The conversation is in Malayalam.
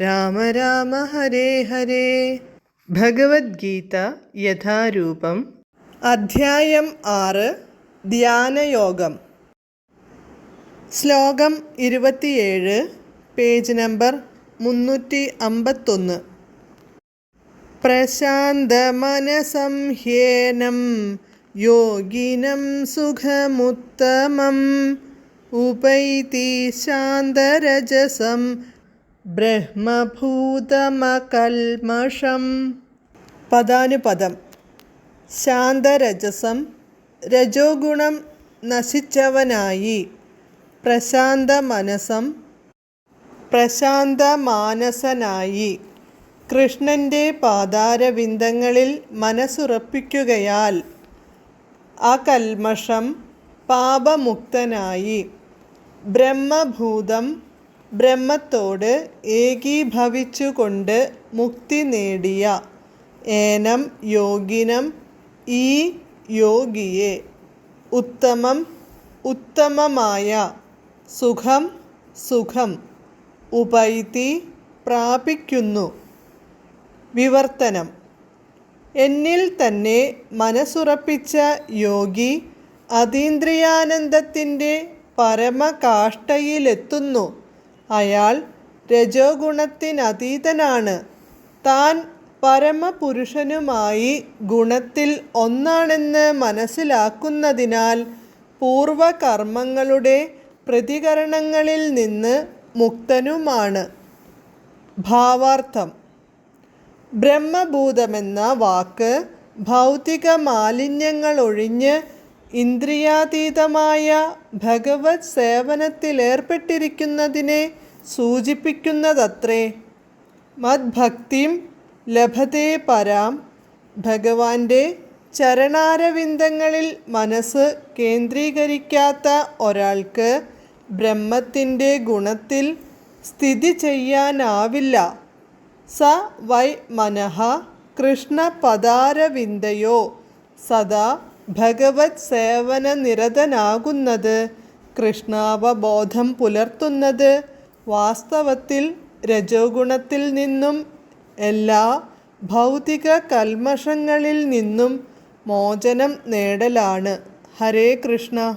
രാമ രാമ ഹരേ ഹരേ. ഭഗവത്ഗീത യഥാരൂപം. അധ്യായം ആറ്. ധ്യാനയോഗം. ശ്ലോകം ഇരുപത്തിയേഴ് പേജ് നമ്പർ മുന്നൂറ്റി അമ്പത്തൊന്ന് പ്രശാന്തമനസംഹ്യേനം യോഗിനം സുഖമുത്തമം ഉപൈതി ശാന്തരജസം ബ്രഹ്മഭൂതമകൽമഷം. പദാനുപദം. ശാന്തരജസം. രജോഗുണം നശിച്ചവനായി. പ്രശാന്ത മനസം പ്രശാന്ത മാനസനായി കൃഷ്ണന്റെ പാതാരവിന്ദങ്ങളിൽ മനസ്സുറപ്പിക്കുകയാൽ അകൽമഷം പാപമുക്തനായി. ബ്രഹ്മഭൂതം ബ്രഹ്മത്തോട് ഏകീഭവിച്ചുകൊണ്ട് മുക്തി നേടിയ ഏനം യോഗിനം ഈ യോഗിയെ ഉത്തമം ഉത്തമമായ സുഖം സുഖം ഉപൈതി പ്രാപിക്കുന്നു. വിവർത്തനം. എന്നിൽ തന്നെ മനസ്സുറപ്പിച്ച യോഗി അതീന്ദ്രിയാനന്ദത്തിന്റെ പരമകാഷ്ടയിലെത്തുന്നു അയാൾ രജോഗുണത്തിനതീതനാണ്. താൻ പരമപുരുഷനുമായി ഗുണത്തിൽ ഒന്നാണെന്ന് മനസ്സിലാക്കുന്നതിനാൽ പൂർവകർമ്മങ്ങളുടെ പ്രതികരണങ്ങളിൽ നിന്ന് മുക്തനുമാണ്. ഭാവാർത്ഥം. ബ്രഹ്മഭൂതമെന്ന വാക്ക് ഭൗതിക മാലിന്യങ്ങളൊഴിഞ്ഞ് ഇന്ദ്രിയാതീതമായ ഭഗവത് സേവനത്തിലേർപ്പെട്ടിരിക്കുന്നതിനെ സൂചിപ്പിക്കുന്നതത്രേ. മദ്ഭക്തിം ലഭതേ പരാം. ഭഗവാന്റെ ചരണാരവിന്ദങ്ങളിൽ മനസ്സ് കേന്ദ്രീകരിക്കാത്ത ഒരാൾക്ക് ബ്രഹ്മത്തിന്റെ ഗുണത്തിൽ സ്ഥിതി ചെയ്യാനാവില്ല. സ വൈ മനഃ കൃഷ്ണപദാരവിന്ദയോ. സദാ ഭഗവത് സേവന നിരതനാകുന്നത് കൃഷ്ണാവബോധം പുലർത്തുന്നത് വാസ്തവത്തിൽ രജോഗുണത്തിൽ നിന്നും എല്ലാ ഭൗതിക കൽമഷങ്ങളിൽ നിന്നും മോചനം നേടലാണ്. ഹരേ കൃഷ്ണ.